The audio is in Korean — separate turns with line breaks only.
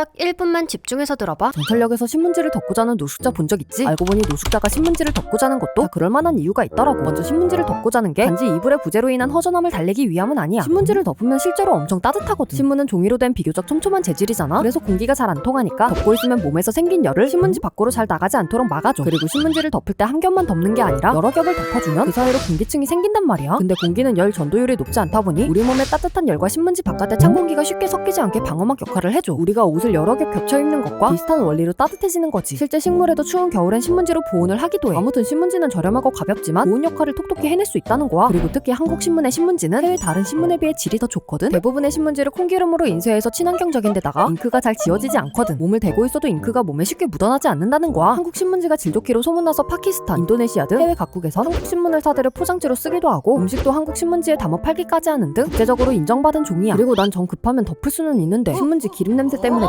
딱 1분만 집중해서 들어봐.
전철역에서 신문지를 덮고 자는 노숙자 본 적 있지? 알고 보니 노숙자가 신문지를 덮고 자는 것도 다 그럴 만한 이유가 있더라고. 먼저 신문지를 덮고 자는 게 단지 이불의 부재로 인한 허전함을 달래기 위함은 아니야. 신문지를 덮으면 실제로 엄청 따뜻하거든. 신문은 종이로 된 비교적 촘촘한 재질이잖아. 그래서 공기가 잘 안 통하니까 덮고 있으면 몸에서 생긴 열을 신문지 밖으로 잘 나가지 않도록 막아줘. 그리고 신문지를 덮을 때 한 겹만 덮는 게 아니라 여러 겹을 덮어주면 그 사이로 공기층이 생긴단 말이야. 근데 공기는 열 전도율이 높지 않다 보니 우리 몸의 따뜻한 열과 신문지 바깥의 찬 공기가 쉽게 섞이지 않게 방어막 역할을 해줘. 우리가 옷을 여러 겹 겹쳐 입는 것과 비슷한 원리로 따뜻해지는 거지. 실제 식물에도 추운 겨울엔 신문지로 보온을 하기도 해. 아무튼 신문지는 저렴하고 가볍지만 보온 역할을 톡톡히 해낼 수 있다는 거야. 그리고 특히 한국 신문의 신문지는 해외 다른 신문에 비해 질이 더 좋거든. 대부분의 신문지를 콩기름으로 인쇄해서 친환경적인 데다가 잉크가 잘 지워지지 않거든. 몸을 대고 있어도 잉크가 몸에 쉽게 묻어나지 않는다는 거야. 한국 신문지가 질 좋기로 소문나서 파키스탄, 인도네시아 등 해외 각국에서 한국 신문을 사들여 포장지로 쓰기도 하고 음식도 한국 신문지에 담아 팔기까지 하는 등 국제적으로 인정받은 종이야. 그리고 난정 급하면 덮을 수는 있는데 신문지 기름 냄새 때문에